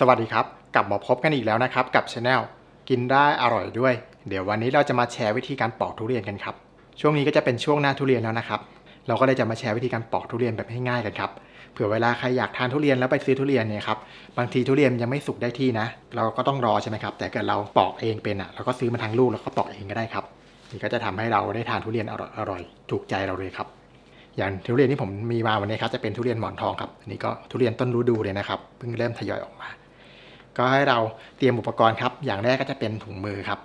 สวัสดีครับกลับมาพบกันอีกแล้วนะครับกับช anel กินได้อร่อยด้วย เดี๋ยววันนี้เราจะมาแชร์วิธีการปอกทุเรียนกันครับช่วงนี้ก็จะเป็นช่วงหน้าทุเรียนแล้วนะครับ เราก็เลยจะมาแชร์วิธีการปอกทุเรียนแบบง่ายๆกันครับเผื่อเวลาใครอยากทานทุเรียนแล้วไปซื้อทุเรียนเนี่ยครับบางทีทุเรียนยังไม่สุกได้ที่นะ เราก็ต้องรอใช่ไหมครับแต่เกิดเราปอกเองเป็นอะเราก็ซื้อมาทั้งลูกแล้วก็ปอกเองก็ได้ครับนี่ก็จะทำให้เราได้ทานทุเรียนอร่อยๆถูกใจเราเลยครับ อย่างทุเรียนที่ผมมีมาวันนี้ครับจะเป็นทุเรียนหมอนทองครับนนี่ก็ทุเรียนต้นฤดูเลยนะครับเพิ่งเริ่มทยอยออกมา ก็ให้เราเตรียมอุปกรณ์ครับ อย่างแรกก็จะเป็นถุงมือครับ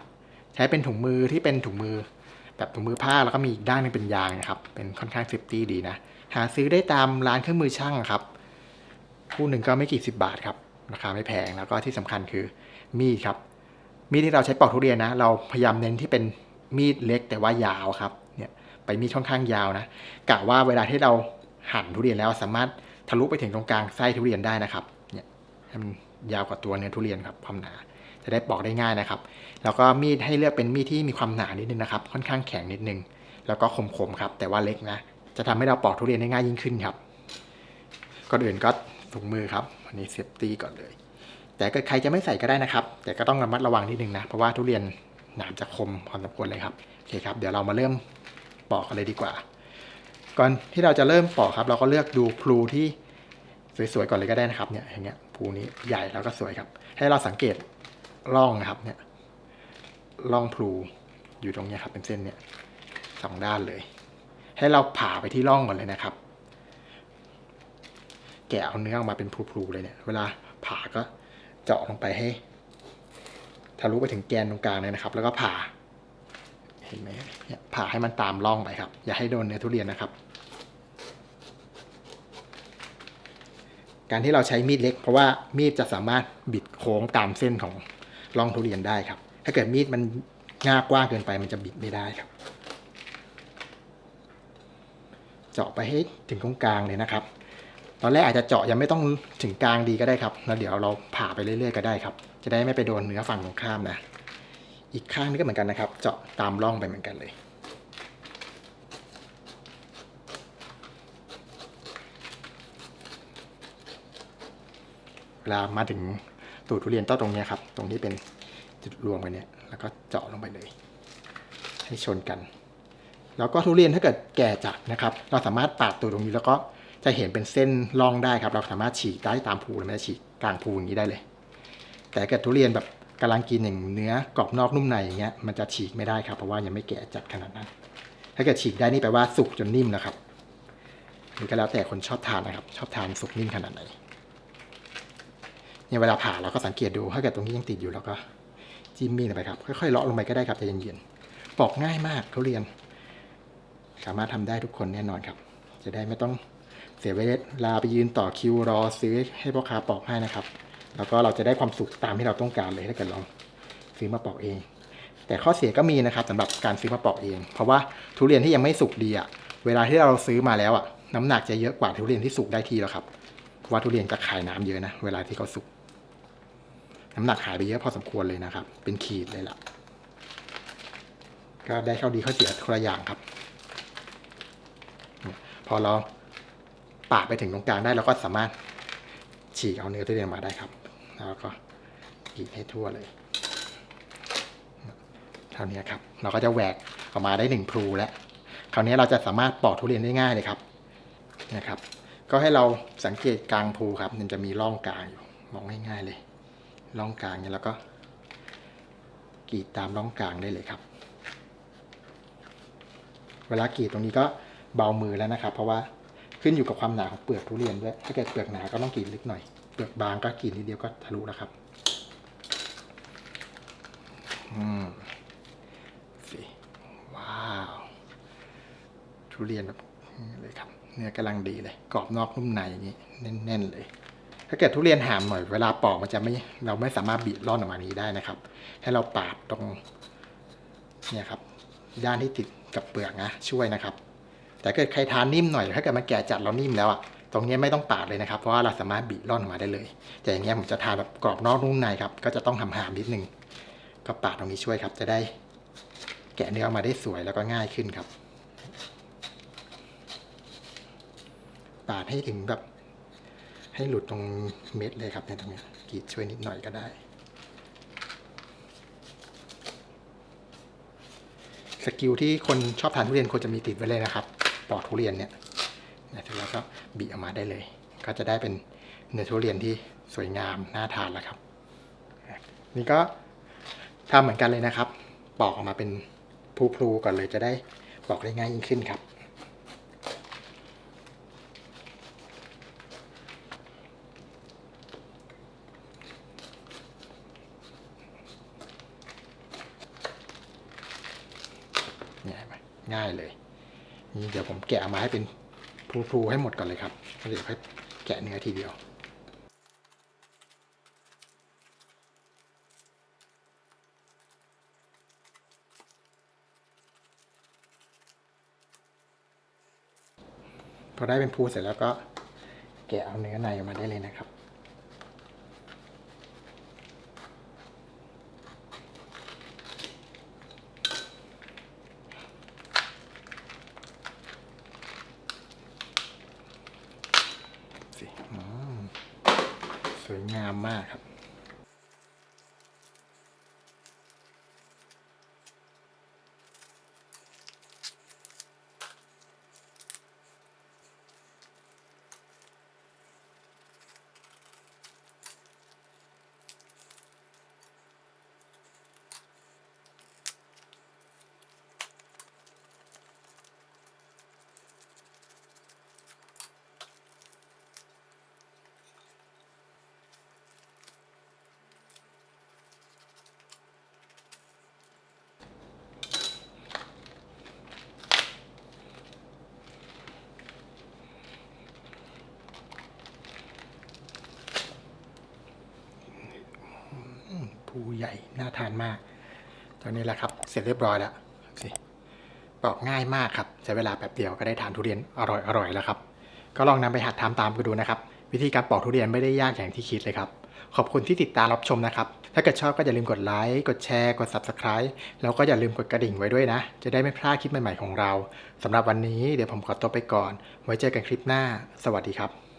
ใช้เป็นถุงมือที่เป็นถุงมือ แบบถุงมือผ้าแล้วก็มีอีกด้านนึงเป็นยางนะครับ เป็นค่อนข้างเซฟตี้ดีนะ หาซื้อได้ตามร้านเครื่องมือช่างครับ คู่หนึ่งก็ไม่กี่สิบบาทครับ ราคาไม่แพง แล้วก็ที่สำคัญคือมีดครับ มีดที่เราใช้ปอกทุเรียนนะ เราพยายามเน้นที่เป็นมีดเล็กแต่ว่ายาวครับ เนี่ยไปมีดค่อนข้างยาวนะ กะว่าเวลาที่เราหั่นทุเรียนแล้วสามารถทะลุไปถึงตรงกลางไส้ทุเรียนได้นะครับ เนี่ยให้มัน ยาวกว่าตัวเนื้อทุเรียนครับความหนา จะได้ปอกได้ง่ายนะครับ แล้วก็มีดให้เลือกเป็นมีดที่มีความหนานิดนึงนะครับ ค่อนข้างแข็งนิดนึง แล้วก็คมๆครับ แต่ว่าเล็กนะ จะทำให้เราปอกทุเรียนได้ง่ายยิ่งขึ้นครับ ก่อนอื่นก็ถุงมือครับอันนี้เซฟตี้ก่อนเลย แต่ก็ใครจะไม่ใส่ก็ได้นะครับ แต่ก็ต้องระมัดระวังนิดนึงนะ เพราะว่าทุเรียนหนามจะคมพอสมควรเลยครับ โอเคครับ เดี๋ยวเรามาเริ่มปอกกันเลยดีกว่า ก่อนที่เราจะเริ่มปอกครับ เราก็เลือกดูพลูที่ สวยๆก่อนเลยก็ได้นะครับเนี่ยอย่างเงี้ยพลูนี้ใหญ่แล้วก็สวยครับ ให้เราสังเกตร่องนะครับเนี่ยร่องพลูอยู่ตรงเนี้ยครับเป็นเส้นเนี่ยสองด้านเลย ให้เราผ่าไปที่ร่องก่อนเลยนะครับ แกะเอาเนื้อออกมาเป็นพลูๆเลยเนี่ย เวลาผ่าก็เจาะลงไปให้ทะลุไปถึงแกนตรงกลางเลยนะครับ แล้วก็ผ่าเห็นไหมเนี่ยผ่าให้มันตามร่องไปครับ อย่าให้โดนเนื้อทุเรียนนะครับ การที่เราใช้มีดเล็ก เพราะว่ามีดจะสามารถบิดโค้งตามเส้นของร่องทุเรียนได้ครับ ถ้าเกิดมีดมันง่ากว้างเกินไปมันจะบิดไม่ได้ครับ เจาะไปให้ถึงตรงกลางเลยนะครับ ตอนแรกอาจจะเจาะยังไม่ต้องถึงกลางดีก็ได้ครับ แล้วเดี๋ยวเราผ่าไปเรื่อยๆก็ได้ครับ จะได้ไม่ไปโดนเนื้อฝั่งตรงข้ามนะ อีกข้างนี้ก็เหมือนกันนะครับ เจาะตามร่องไปเหมือนกันเลย ลามาถึงตูดทุเรียนต้นตรงนี้ครับ ตรงที่เป็นจุดรวมกันเนี่ย แล้วก็เจาะลงไปเลย ให้ชนกัน แล้วก็ทุเรียนถ้าเกิดแก่จัดนะครับ เราสามารถปาดตัวตรงนี้แล้วก็จะเห็นเป็นเส้นร่องได้ครับ เราสามารถฉีกได้ตามภูเลยไม่ได้ฉีกกลางภูอย่างนี้ได้เลย แต่ถ้าเกิดทุเรียนแบบกำลังกินอย่างเนื้อกรอบนอกนุ่มในอย่างเงี้ยมันจะฉีกไม่ได้ครับ เพราะว่ายังไม่แก่จัดขนาดนั้น ถ้าเกิดฉีกได้นี่แปลว่าสุกจนนิ่มแล้วครับนี่ก็แล้วแต่คนชอบทานนะครับ ชอบทานสุกนิ่มขนาดไหน เนี่ยเวลาผ่าเราก็สังเกตดู ถ้าเกิดตรงนี้ยังติดอยู่เราก็จิ้มมีดลงไปครับ ค่อยๆเลาะลงไปก็ได้ครับใจเย็นๆปอกง่ายมากทุเรียน สามารถทำได้ทุกคนแน่นอนครับ จะได้ไม่ต้องเสียเวลาไปยืนต่อคิวรอซื้อให้พ่อค้าปอกให้นะครับ แล้วก็เราจะได้ความสุขตามที่เราต้องการเลยถ้าเกิดเราซื้อมาปอกเอง แต่ข้อเสียก็มีนะครับสำหรับการซื้อมาปอกเอง เพราะว่าทุเรียนที่ยังไม่สุกดีอะเวลาที่เราซื้อมาแล้วอะน้ำหนักจะเยอะกว่าทุเรียนที่สุกได้ทีแล้วครับเพราะว่าทุเรียนจะขายน้ำเยอะนะ เวลาที่เขาสุก น้ำหนักหายไปเยอะพอสมควรเลยนะครับ เป็นขีดเลยล่ะ ก็ได้เข้อดีเข้อเสียคนละอย่างครับ พอเราปาดไปถึงตรงกลางได้เราก็สามารถฉีกเอาเนื้อทุเรียนมาได้ครับ แล้วก็กรีดให้ทั่วเลย เท่านี้ครับ เราก็จะแหวกออกมาได้หนึ่งพลูแล้ว คราวนี้เราจะสามารถปอกทุเรียนได้ง่ายเลยครับนะครับ ก็ให้เราสังเกตกลางพลูครับ มันจะมีร่องกลางอยู่ มองง่ายๆเลย ร่องกลางเนี่ยแล้วก็กรีดตามร่องกลางได้เลยครับ เวลากรีดตรงนี้ก็เบามือแล้วนะครับ เพราะว่าขึ้นอยู่กับความหนาของเปลือกทุเรียนด้วย ถ้าเกิดเปลือกหนาก็ต้องกรีดลึกหน่อย เปลือกบางก็กรีดนิดเดียวก็ทะลุแล้วครับอืมสิว้าว ทุเรียนแบบนี้เลยครับ เนื้อกำลังดีเลย กรอบนอกนุ่มในอย่างนี้ แน่น ๆ เลย ถ้าเกิดทุเรียนหามหน่อยเวลาปอกมันจะไม่เราไม่สามารถบีบร่อนออกมานี้ได้นะครับ ให้เราปาดตรงเนี่ยครับด้านที่ติดกับเปลือกนะช่วยนะครับ แต่เกิดใครทานนิ่มหน่อยถ้าเกิดมันแก่จัดเรานิ่มแล้วอะตรงนี้ไม่ต้องปาดเลยนะครับเพราะว่าเราสามารถบีบร่อนออกมาได้เลย แต่อย่างเงี้ยผมจะทานแบบกรอบนอกนุ่มในครับก็จะต้องทำหามนิดนึงก็ปาดตรงนี้ช่วยครับ จะได้แกะเนื้อออกมาได้สวยแล้วก็ง่ายขึ้นครับปาดให้ถึงแบบ ให้หลุดตรงเม็ดเลยครับเนี่ยตรงนี้กรีดช่วยนิดหน่อยก็ได้ สกิลที่คนชอบทานทุเรียนควรจะมีติดไว้เลยนะครับปอกทุเรียนเนี่ยเนี่ยเสร็จแล้วก็บีออกมาได้เลย ก็จะได้เป็นเนื้อทุเรียนที่สวยงามน่าทานแล้วครับ นี่ก็ทำเหมือนกันเลยนะครับ ปอกออกมาเป็นพลูๆก่อนเลยจะได้ปอกได้ง่ายยิ่งขึ้นครับ เนี่ยเห็นไหม ง่ายเลยนี่เดี๋ยวผมแกะมาให้เป็นพลูๆให้หมดก่อนเลยครับแล้วเดี๋ยวค่อยแกะเนื้อทีเดียวพอได้เป็นพูเสร็จแล้วก็แกะเอาเนื้อในออกมาได้เลยนะครับ สิอืมสวยงา มมากครับูใหญ่น่าทานมากตอนนี้แหละครับ เสร็จเรียบร้อยแล้วสิปอกง่ายมากครับใช้เวลาแป๊บเดียวก็ได้ทานทุเรียนอร่อยอร่อยแล้วครับ ก็ลองนำไปหัดทำตามกันดูนะครับ วิธีการปอกทุเรียนไม่ได้ยากอย่างที่คิดเลยครับ ขอบคุณที่ติดตามรับชมนะครับ ถ้าเกิดชอบก็อย่าลืมกดไลค์กดแชร์กด Subscribe แล้วก็อย่าลืมกดกระดิ่งไว้ด้วยนะ จะได้ไม่พลาดคลิปใหม่ๆของเราสำหรับวันนี้เดี๋ยวผมขอตัวไปก่อน ไว้เจอกันคลิปหน้า สวัสดีครับ